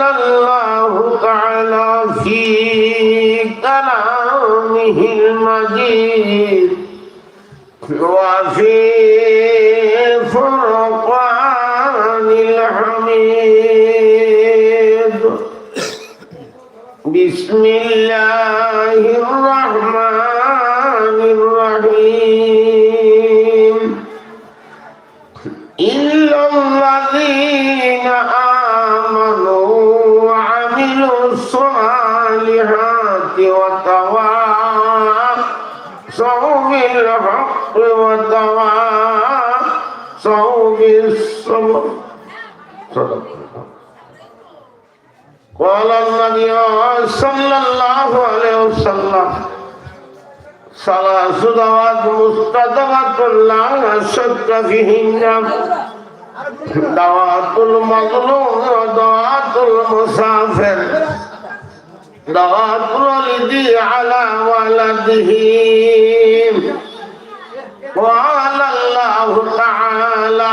قال الله تعالى في كلامه المجيد وفي فرقان الحميد بسم الله الرحمن قال النبي صلى الله عليه وسلم ثلاث دعوات مستدبة لا شك فيهن دعوات المظلوم ودعوات المسافر دعوات الوالد على ولده قال الله تعالى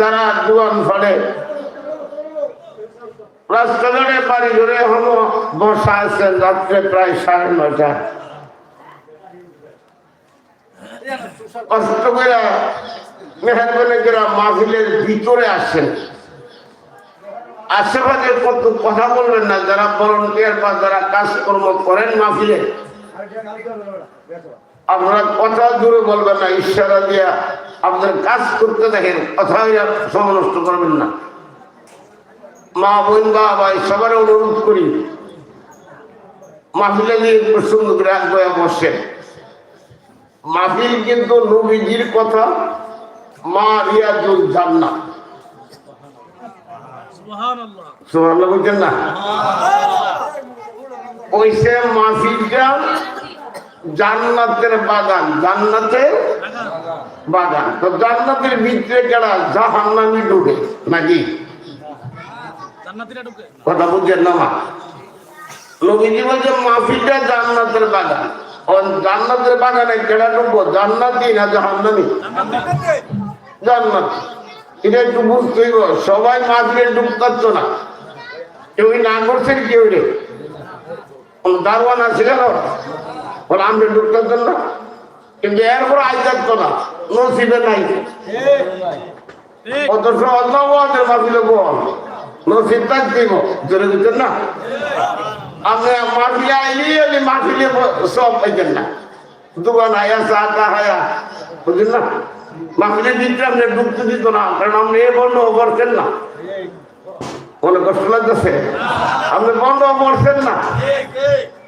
যারা দুয়ান ফলে। রাস্তাঘাটে বাড়ি ধরে হলো বসা আছে, রাত্রে প্রায় সাড়ে নয়টা। কষ্ট করে মেহরবানি করে মাহফিলের ভিতরে আসেন। আশেপাশে কত কথা বলবেন না, যারা ভলেন্টিয়ার বা যারা কাজকর্ম করেন মাহফিলে। আপনারা কথা দূরে বলবেন না ইশারা দিয়া আপনার কাজ করতে দেখেন কথা সমনষ্ট করবেন না। মা বোন বা ভাই সবার অনুরোধ করি মাহফিলে একটু সুন্দর করে এক বয়ে বসেন মাহফিল কিন্তু নবীজির কথা মা রিয়া রিয়াজুল জান্নাত। সুবহানাল্লাহ। বলছেন না? ওইসে মাহফিলটা জান্নাতের বাগান জান্নাতের বাগান। তো জান্নাতের ভিতরে যারা জাহান্নামি ঢুকে নাকি? কথা বুঝছেন না মা? বলছে মাহফিলটা জান্নাতের বাগান। জান্নাতের বাগানে কেডা ঢুকবো জান্নাতি না জাহান্নামি? জান্নাত। এটা একটু বুঝতে হইব সবাই মাহফিলে ঢুকতাচ্ছ না। কেউ না করছেন কেউ রে। দারোয়ান আছে কেন? বলে আমরা ঢুকতাম না। কিন্তু এরপর আই থাকতো না, নসিবে নাই। অথচ অন্য ওয়াদের মাহফিলে বল নসিব থাকতেইব জোরে দিতেন না? আপনি মাহফিলে আইলি, এলি মাহফিলে সব পাইতেন না। দোকান আয়া, চা টা হায়া বুঝলেন না? মাহফিলের ভিতরে আপনি ঢুকতে দিত না, কারণ আপনি এ বন্ধ করছেন না। মনে কষ্ট লাগতেছে? আপনি বন্ধ করছেন না?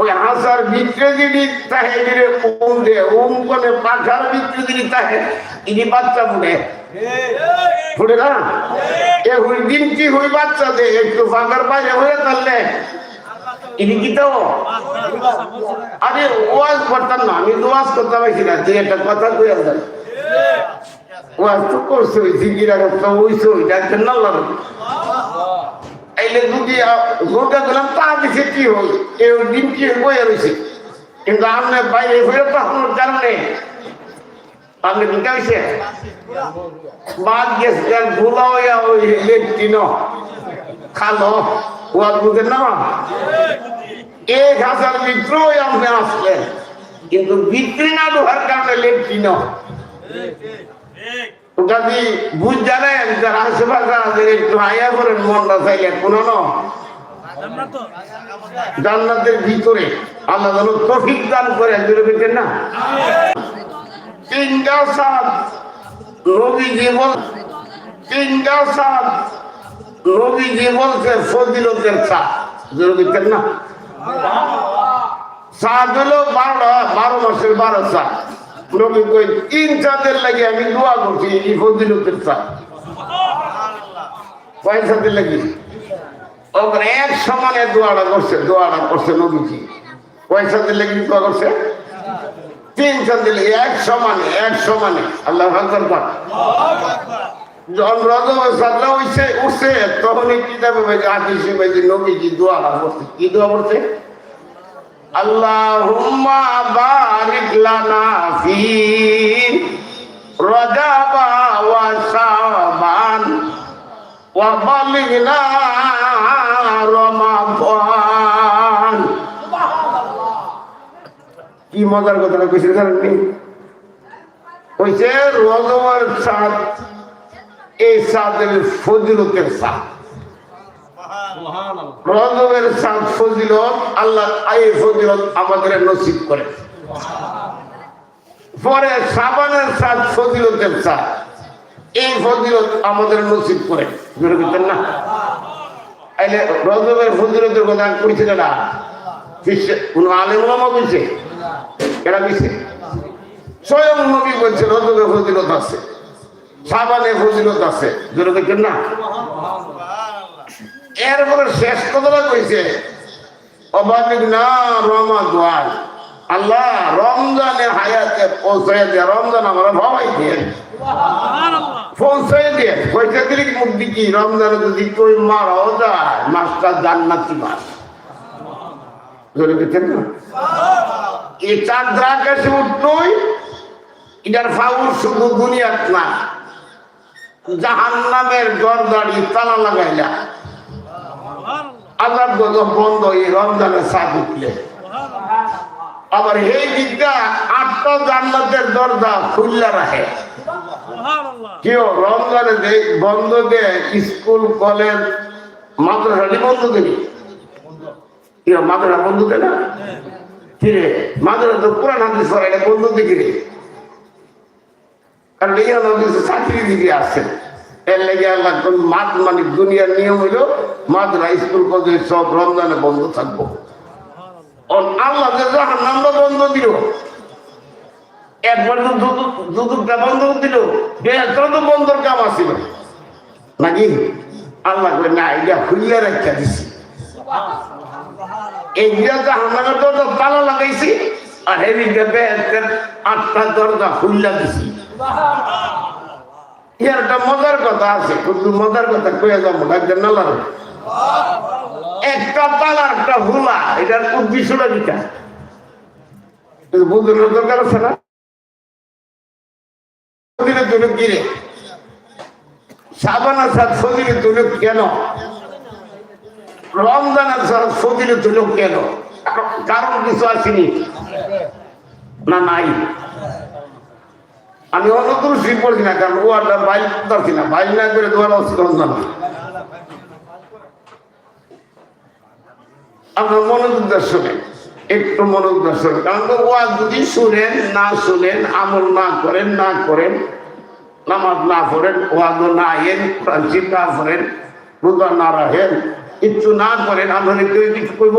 ওই হাসার ভিতরে যদি তাহে দিলে উম দে, উম কোনে পাখার ভিতরে যদি তাহে, ইনি বাচ্চা ফুটে ফুটে না? এ হুই দিন কি হুই বাচ্চা দে, একটু ফাঁকার বাইরে হয়ে তাহলে। ইনি কি তো? আরে ওয়াজ করতাম না, আমি তো ওয়াজ করতাম না তুই একটা কথা কই আমরা ওয়াজ তো করছে, ওই জিগিরা করতে ওই ডাক্তার না আইলে যদি গোটা গেলাম তা দিছে কি হই এই দিন কি বয়ে রয়েছে। কিন্তু আপনি বাইরে হয়ে তো আপনার কারণে আপনি কি হয়েছে বাদ গেছেন ভুলা হইয়া ওই লেট্রিন খালো ওয়াজ বুঝেন না? এক হাজার মিত্রই আপনি আসলেন কিন্তু বিক্রি না ঢোকার কারণে লেট্রিন যদি বুঝ জানেন যারা আশেপাশে আছে একটু আয়া করেন, মনটা চাইলে কোনো ন। জান্নাতের ভিতরে আল্লাহ যেন তফিক দান করে জোরে পেতেন না? তিনটা সাত, নবী জীবন তিনটা সাত, নবী জীবনকে ফজিলতের সাত। জোরে পেতেন না? সাত হলো বারোটা বারো মাসের বারো সাত। নবী কই তিন চাঁদের লাগে আমি দোয়া করছি, এই ফজিলতের সাত কয় চাঁদের লাগে? এক সমানে দোয়াটা করছে দোয়াটা করছে নবীজি। চাঁদের লাগে দোয়া করছে? তিন চাঁদের লাগে, এক সমানে এক সমানে। আল্লাহ আকবর পাক যখন রজব সাদরা উঠছে উঠছে এই কিতাবে ভাই নবীজি দোয়াটা করছে। কি দোয়া করছে? লানা ফি রজাবা ওয়া শাবান ওয়া বালিগনা রমাদান। কি মজার কথাটা কইছে জানেন নি? কইছে রজবের সাত এই সাতের ফজিলতের সাত রজবের সাত ফজিলত আল্লাহ এই ফজিলত আমাদের নসিব করে। পরে সাবানের সাত ফজিলতের সাত এই ফজিলত আমাদের নসিব করে। না? আইলে রজবের ফজিলতের কথা কইছে না? কোন আলেম কইছে এরা কইছে স্বয়ং নবী বলছে রজবে ফজিলত আছে। সাবানে ফজিলত আছে। দেখেন না? এরপরে শেষ কথাটা কইছে। অবাদিক না রমাদান আল্লাহ রমজানে হায়াতে পৌঁছায় দিয়ে রমজান আমরা ভাবাই দিয়ে পৌঁছায় দিয়ে পয়সা দিলে মুক্তি কি? রমজানে যদি তুই মারাও যায় মাসটা জান্নাতি গেছেন না? এই চাঁদ আকাশে উঠলই এটার ফাউল শুধু দুনিয়াত না জাহান নামের গরদাড়ি তালা লাগাইলা। আল্লাহ গজব বন্ধ এই রমজানের সাদ উঠলে। আবার এই দিকটা আটটা জান্নাতের দরজা খুললা রাখে। কেউ রমজানে দে বন্ধ দে স্কুল কলেজ মাদ্রাসাটি বন্ধ দিবি। কেউ মাদ্রাসা বন্ধ দে না? কিরে মাদ্রাসা তো পুরান হাদিস পড়া বন্ধ দিকে। কারণ এই নদী চাকরি দিকে আসছে। এর লেগে আল্লাহ মাত মানে দুনিয়ার নিয়ম হইল মাদ্রা স্কুল কলেজ সব রমজানে বন্ধ থাকব। আল্লাহ যে নামটা বন্ধ দিল। একবার তো দুদুকটা বন্ধ দিল বেহতর তো বন্ধর কাম আসিল। নাকি? আল্লাহ কই না এটা খুললে রাখা দিছি। এইটা তো হান্নাগর দরজা তালা লাগাইছি আর এদিকে বেহেস্তের আটটা দরজা খুললা দিছি। ইয়ার একটা মজার কথা আছে, কিন্তু মজার কথা কয়ে যাব ডাক্তার না লাগে একটা তালা, একটা হুলা, এটার উদ্দেশ্যটা কিটা বুঝুন দরকার আছে না? কেন? কারণ কিছু আসেনি। না, নাই। আমি অন্যতম শিখ পড়ছি না, কারণ ও আর বাইল পারছি না। বাইল না করে তোমার অস্ত্র রমজান আপনার মনোযোগ দর্শনে একটু মনোযোগ দর্শন কারণ ওয়াজ যদি শুনেন, না শুনেন, আমল না করেন না করেন, নামাজ না পড়েন ওয়াজ না এন না করেন, রোজা না রাখেন, কিচ্ছু না করেন, আমরা কিছু করব।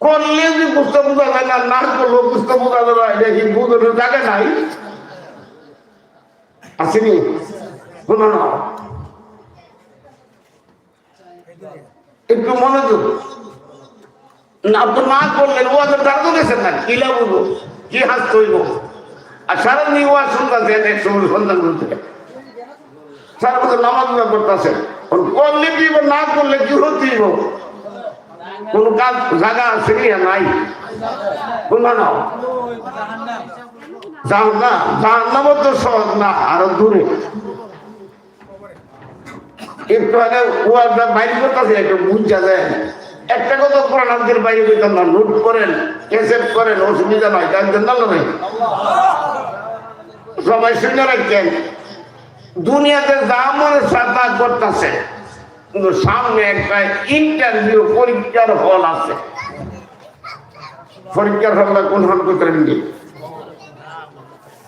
করলে যে পুস্তক বোঝা যায় না না করলেও পুস্তক বোঝা যাবে এটা কি বুঝানোর জায়গা নাই? আসেনি? শোনো না। একটু মনোযোগ। না, তো না করলেন ও তো তার তো গেছেন না, কি লাভ কি হাস তৈব আর সারা নিয়ে ওয়া শুনতেছেন এক সময় সন্ধান করতে। সারা বছর নামাজ করতেছেন করলে কি না করলে কি হতে কোন কাজ, জায়গা আছে কি নাই। কোন না। তো সহজ না, আরও দূরে। একটু আগে বাইরে একটু একটা বাইরে না করেন করেন, অসুবিধা নয় সবাই দুনিয়াতে যা মনে সাদা করতেছে। কিন্তু সামনে একটা ইন্টারভিউ পরীক্ষার হল আছে। পরীক্ষার হলটা কোন হল করতে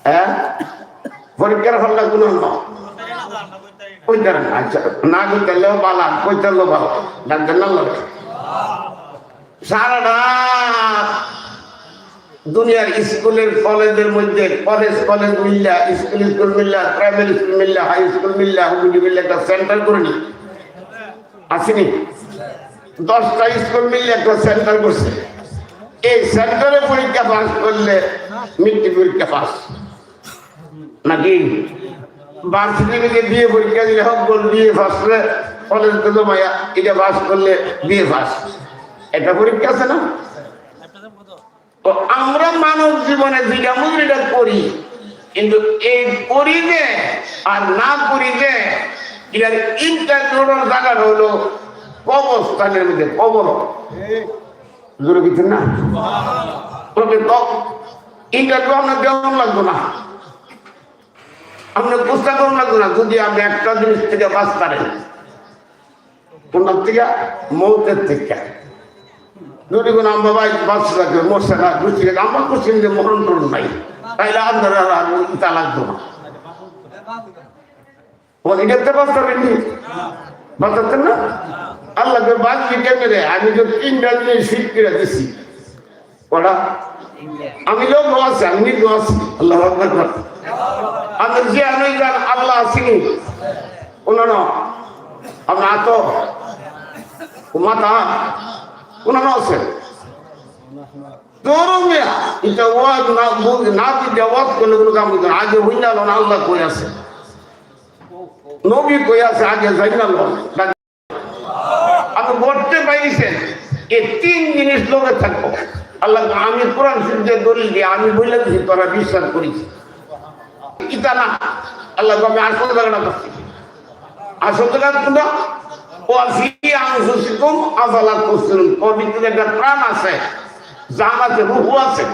হ্যাঁ? পরীক্ষার হলটা কোন হল আচ্ছা লাগে সারাটা দুনিয়ার স্কুলের, কলেজের মধ্যে college college school school primary school মিল্লা, হাই স্কুল মিল্লা, হুগুলি মিল্লা, একটা সেন্টার করে নি। আসেনি দশটা স্কুল মিললে একটা সেন্টার করছে। এই সেন্টারে পরীক্ষা পাস করলে মৃত্যু পরীক্ষা পাস নাকি? বার্ষিকীকে দিয়ে পরীক্ষা দিলে হোক, বল দিয়ে পাস করে কলেজ তো মায়া এটা পাস করলে দিয়ে পাস এটা পরীক্ষা আছে না? তো আমরা মানব জীবনে যেটা মুদ্রিটা করি, কিন্তু এই করি যে আর না করি যে এটার ইন্টারভিউর জায়গা হলো কবরস্থানের মধ্যে কবর। জোরে কিছু না? ইন্টারভিউ আপনার কেমন লাগতো না? আপনার কেমন লাগতো না? যদি আপনি একটা জিনিস থেকে বাঁচ পারেন কোনটার থেকে? মৌতের থেকে। যদি কোনো আমরা ভাই বাচ্চা থাকে মরছে না বুঝছি আমার কোশ্চিন যে মরণ টরণ নাই। তাইলে আপনার আর ইতা লাগতো না। ও এটাতে বাঁচতে নি বাঁচাতেন না? আল্লাহকে বাঁচবি কেমনে? আমি তো তিনটা জিনিস ফিট করে দিছি। আমি লোক আছে, আমি লোক আছি। আল্লাহ আকবার যে আমি জান আল্লাহ আসিনি কোনো না আপনার তো মাথা কোনো না আছে তোর মিয়া, এটা ওয়াজ না না দিতে ওয়াজ করলে কোনো কাম আগে হই না না আল্লাহ কই আছে নবী কই আছে, আগে যাই না আপনি বলতে পাইছেন এই তিন জিনিস লোকে থাকব। আল্লাহ আমি কোরআন শুনতে দলিল দিয়ে, আমি বলে দিছি, তোরা বিশ্বাস করিস। ইতা না। আল্লাহ আমি আসল জায়গাটা করছি আসল জায়গা আফালা তুবসিরুন পবিত্র একটা প্রাণ আছে জান আছে রুহু আছে।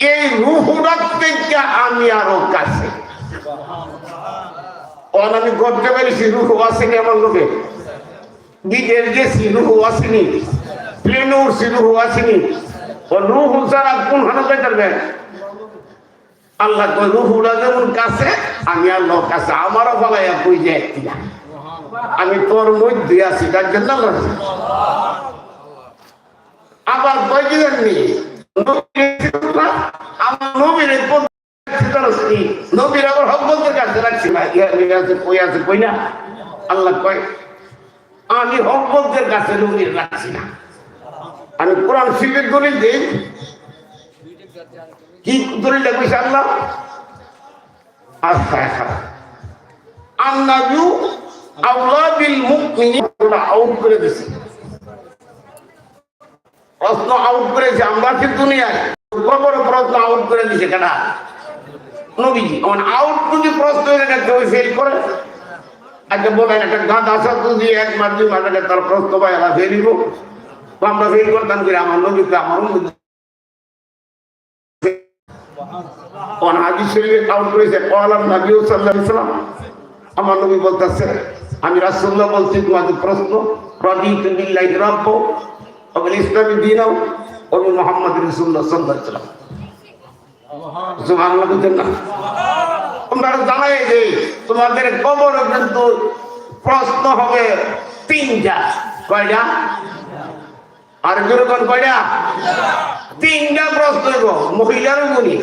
এই রুহুটার থেকে আমি আরও কাছে। ওন আমি আসেনি আমার লোকে। রুহু আসেনি, প্লেনে উঠছি আসেনি। ও কোন আল্লাহ কই রুহুরা যেমন কাছে, আমি আল্লাহ কাছে আমারও বলাইয়া কই যে আমি তোর মধ্যে আছি, তার জন্য আবার কয়েকদিন নি, আমার নবীর না? আল্লাহ আমি হক কাছে নবীর রাখছি না। আমি কোরআন শিখের দলিল দিই। কি দলিলটা কইছে আল্লাহ? আচ্ছা বিল মুমিনিন আউট করে দিছে। প্রশ্ন আউট করেছে আমরা কি দুনিয়ায়। কবর প্রশ্ন আউট করে দিছে কেনা আউট যদি প্রশ্ন করে একটা তার প্রশ্ন আমরা আমরা নবী সাল্লাল্লাহু আমার নবী আমি রাসূলুল্লাহ বলছি, তোমাদের প্রশ্ন, রাদিতু বিল্লাহি রাব্ব ওয়া বিল ইসলামি দীনাও ওয়া তোমরা জানাই যে তোমাদের কবর কিন্তু প্রশ্ন হবে তিনটা কয়টা? আর যেরকম কয়টা? তিনটা প্রশ্ন মহিলার গুণী।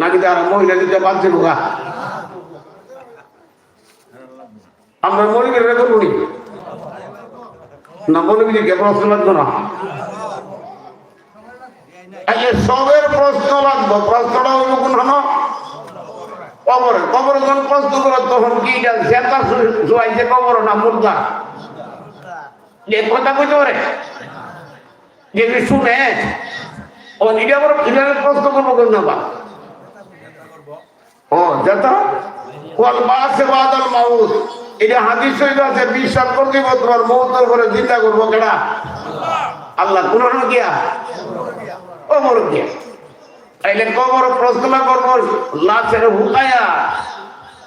নাকি তারা মহিলা দিতে পারছে আমরা মরিবের রেকর্ড করি না মনে কে প্রশ্ন লাগতো না। সবের প্রশ্ন লাগবো। প্রশ্নটা হইব কোন কবরে। কবরে যখন প্রশ্ন করো, তখন কি এটা জেতা কবর না মুর্দা? কথা কইতে পারে? যে শুনে? ও নিজে আবার প্রশ্ন করব কেন বা ও যত ওয়াল বাসে বাদল মাউত। এটা হাদিস হইল আছে, বিশ্বাস করতে তোমার মৌতর করে চিন্তা করব। কেডা? আল্লাহ, কোন গিয়া? বড় গিয়া তাইলে কবর প্রশ্ন করব লাশের হুকায়া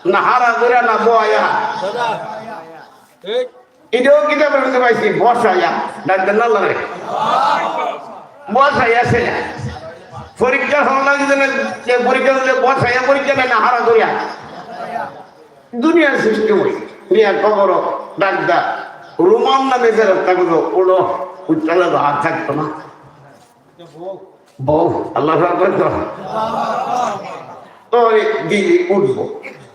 না হারা করে না বয়া এটাও কিতাবের মধ্যে পাইছি বসাইয়া ডাক্তার না লাগে বসাইয়া সে। পরীক্ষা হল লাগে যে পরীক্ষা দিলে বসাইয়া পরীক্ষা না হারা করিয়া দুনিয়ার সৃষ্টি হই নিয়ে কবর ডাক্তার রুমান নামে ফেরত থাকল ওলো উচ্চালে হাত থাকতো না। বউ আল্লাহ তো দিদি উঠবো।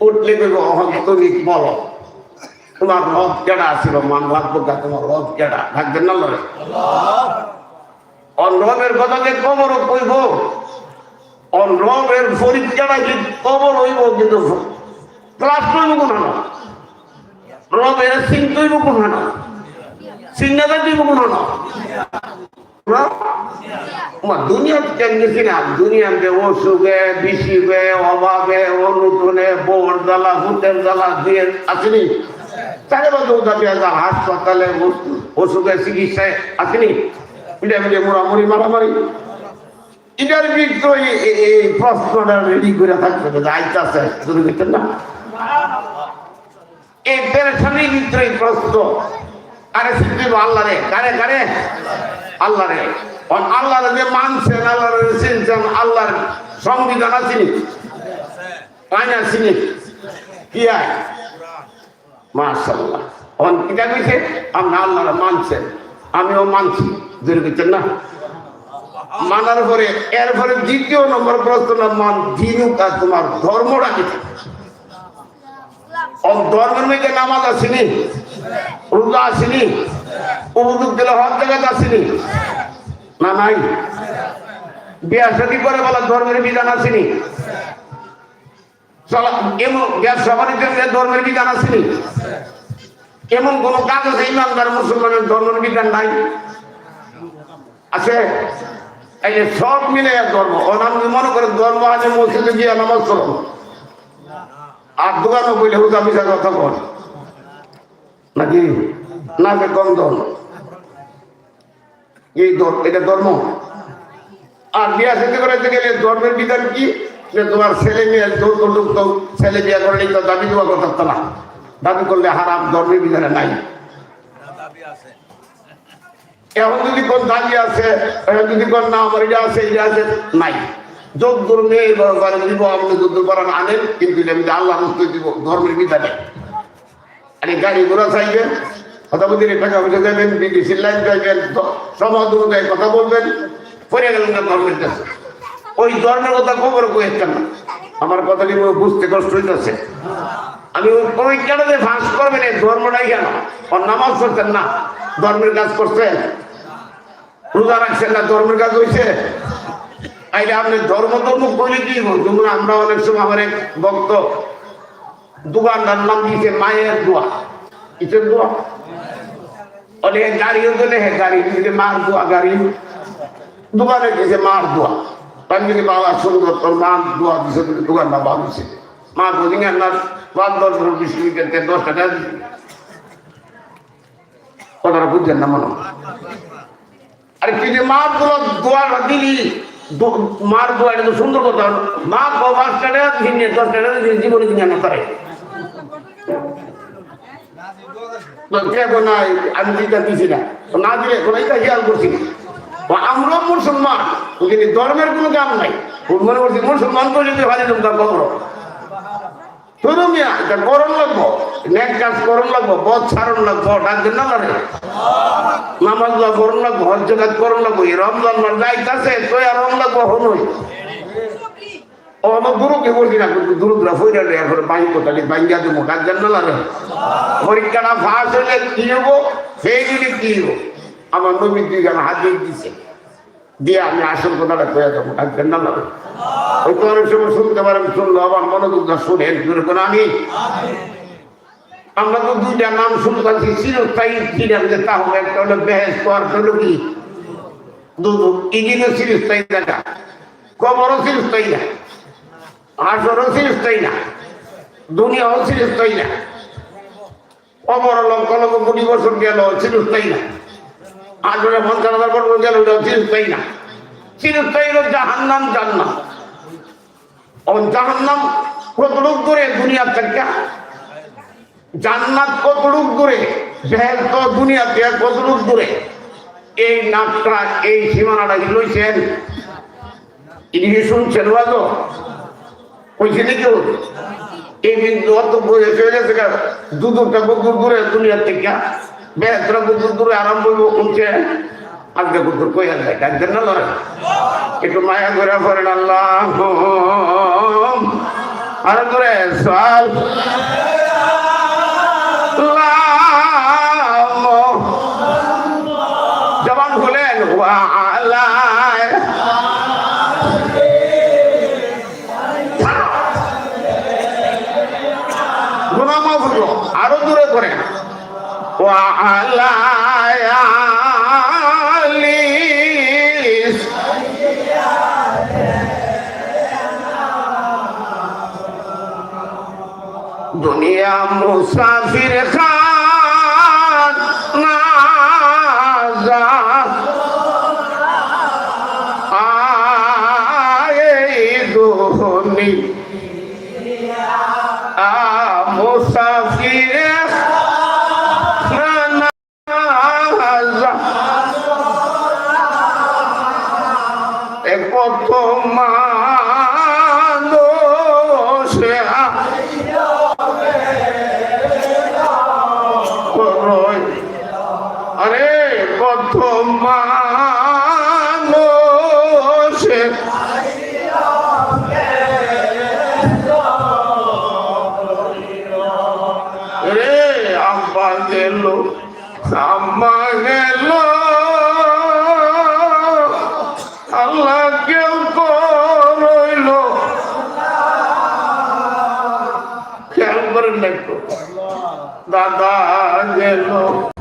উঠলে দেবো অহন তুমি বলো। তোমার রব কেডা আসিল মান গা, তোমার রব কেডা? থাকবেন না লড়ে অনরবের কথা যে কবর কইব অনরবের পরীক্ষাটা যে কবর হইব, কিন্তু ক্লাস করব কোন না রবের সিং তৈব কোন না সিংনাদা তৈব কোন না দুনিয়া কেমনি কিনা দুনিয়াতে অসুখে অভাবে, অনুটনে বোর জ্বালা ভূতের জ্বালা দিয়ে আসেনি? তাহলে বাদু দাবি হাসপাতালে অসুখের চিকিৎসায় আসেনি? মারামারি এটার ভিতরে এই প্রশ্নটা রেডি করে থাকবে আইতাছে না? এই পেরেশানির ভিতরে প্রশ্ন। আরে সিদ্ধি আল্লাহ রে? কারে কারে? আল্লাহ রে। আল্লাহ যে মানছেন, আল্লাহ চিনছেন, আল্লাহর সংবিধান আছিনি আইন আছিনি কি আয় মাশাল্লাহ অন কিটা কইছে? আমরা আল্লাহ মানছেন। আমিও মানছি। জোরে কইছেন না? মানার পরে, এরপরে দ্বিতীয় নম্বর প্রশ্ন মান দিনুকা তোমার ধর্মটা কি? ধর্মের মধ্যে নামাজ আসেনি রোজা আসেনি? উপযুক্ত দিলে হর জায়গাতে আসেনি? না, নাই। বিয়া শাদী করে বলা ধর্মের বিধান আসেনি। ধর্মের বিধান আসেনি। এমন কোন কাজ আছে, ইমানদার মুসলমানের ধর্মের বিধান নাই? আছে? এই যে সব মিলে ধর্ম। অনাম মনে করে ধর্ম আছে, মসজিদে গিয়ে নামাজ চলো আর দোকানও বইলে হুদা মিশা কথা বল। নাকি? না কম ধর্ম এই এটা ধর্ম। আর বিয়া সাথে করাইতে গেলে ধর্মের বিধান কি? যে তোমার ছেলে মেয়ে যৌতুক ছেলে বিয়া করলে তো দাবি দেওয়া কথা না। দাবি করলে হারাম, ধর্মের বিধানে নাই। এখন যদি কোন দাবি আছে, এখন যদি কোন না আমার এটা আছে এটা আছে, নাই। যদ্দুর মেয়ে দিব, আপনি যদ্দুর করান আনেন, কিন্তু আল্লাহ দিব ধর্মের বিধানে। আরে গাড়ি ঘোড়া চাইবেন বলতে টাকা পয়সা দেবেন, বিদেশি লাইন চাইবেন অনুযায়ী কথা বলবেন পরে গেলেন না ধর্মের কাছে ওই ধর্মের কথা খবর কয়েছেন না? আমার কথা কি বুঝতে কষ্ট হইতেছে। আমি ওই কেন যে ফাঁস করবেন, এই ধর্মটাই কেন? ওর নামাজ করছেন না? ধর্মের কাজ করছেন? রোজা রাখছেন না? ধর্মের কাজ হয়েছে আইলে আপনি ধর্ম ধর্ম করলে কি যেমন আমরা অনেক সময় আমার এক ভক্ত দোকানদার নাম দিয়েছে মায়ের দোয়া। কিসের দোয়া? অনেক গাড়িও তো লেখে গাড়ি দিয়েছে মার দোয়া গাড়ি। দোকানে দিয়েছে মার দোয়া। যদি বাবা সুন্দর তোর মা দোয়া দিছে দোকানটা ভাবছে মা বলি না পাঁচ দশ বিশ মিনিটের দশ টাকা কথাটা বুঝছেন না মনে আরে তুই যে মার দোয়া, দোয়াটা দিলি মার দোয়া এটা তো সুন্দর কথা। মা পাঁচ টাকা দশ টাকা জীবনে দিনে না করে নাই আমি দিতে দিছি না। না দিলে কোনো এটা খেয়াল করছি না। আমরা মুসলমান, কিন্তু ধর্মের কোনো কাম নাই। মনে করছি মুসলমান করে যদি মিয়া, এটা করণ লাগবো, নেক কাজ করণ লাগবো বধ ছাড়ন লাগবো ডাকবেন না নামাজ করণ লাগবো হজ কাজ করণ লাগবো, এই রমজান মাস যাইতাছে, তো আর রম লাগবো, হনই। ও আমার গুরুকে বলছি না, কিন্তু গুরুগুলা ফইরা রে এখন বাইক কোটালি বাইঙ্গা দেবো ডাকবেন না লাগে। পরীক্ষাটা ফাঁস হলে কি হব সেই দিনে কি হব আমার নবীর দিকে হাত দিয়ে দিছে। দিয়ে আমি আসল কথাটা কয়ে যাব ডাকবেন না লাগে। ওই তো অনেক সময় শুনতে পারেন শুনলো আমার মনোযোগ শুনে করে আমি? আমরা তো দুইটা নাম শুনতেছি চিরস্থায়ী ছিলাম যে তাহলে একটা হলো আর একটা হলো কি? দুদু ইগিনও চিরস্থায়ী দেখা কবরও চিরস্থায়ী না হাসরও চিরস্থায়ী না দুনিয়াও চিরস্থায়ী না। কবর লক্ষ লক্ষ কোটি বছর গেল চিরস্থায়ী না। আসলে পঞ্চাশ হাজার বছর গেল না। চিরস্থায়ী হলো জাহান্নাম, জান্নাম। ও জাহান্নাম কতটুক দূরে দুনিয়ার থেকে? জান্নাত কতটুক দূরে? বেহেস্ত দুনিয়া থেকে কতটুক দূরে? এই নাটটা, এই সীমানাটা লইছেন? ইনি শুনছেন কইছে নাকি ও? এই কিন্তু অত বয়ে চলে গেছে গা। দু দুটা বুকুর দূরে দুনিয়ার থেকে। বেহেস্তরা বুকুর দূরে আরম্ভ হইব উঠছে আজকে বুকুর কই আর যায় ডাকছেন না লড়াই একটু মায়া করে করেন আল্লাহ আর করে সাল জবান খুলেন, ওয়ালা গুনামা করেন দুনিয়া মুসাফির খান আয়ে দুনি আ মুসাফির গেল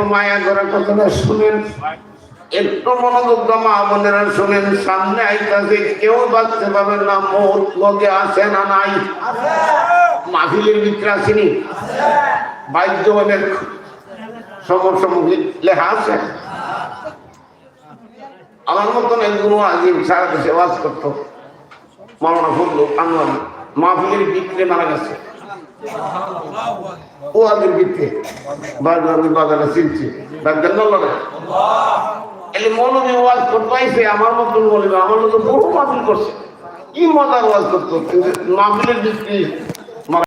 একটু মায়া করে কথাটা শুনেন। একটু মনোযোগ মা বোনেরা, শুনেন। সামনে আইতাছে, কেউ বাঁচতে পারবেন না মত লগে আসে না নাই? মাহফিলের ভিতরে আসেনি বাদ্য অনেক সমসামগ্রী লেখা আছে। আমার মতন একজন আজিম সারা দেশে ওয়াজ করতো। মাওলানা ফুল্লু আনোয়ার মাহফিলের ভিতরে মারা গেছে। ও আমির বিতে বাজার আমি বাজারে চিনছি। বাজার নল্লা এলে মৌলবী ওয়াজ করতে আমার মতন বলবে আমার মতো বহু মাহফিল করছে। কি মজার ওয়াজ করতো? মাফিলের ভিত্তি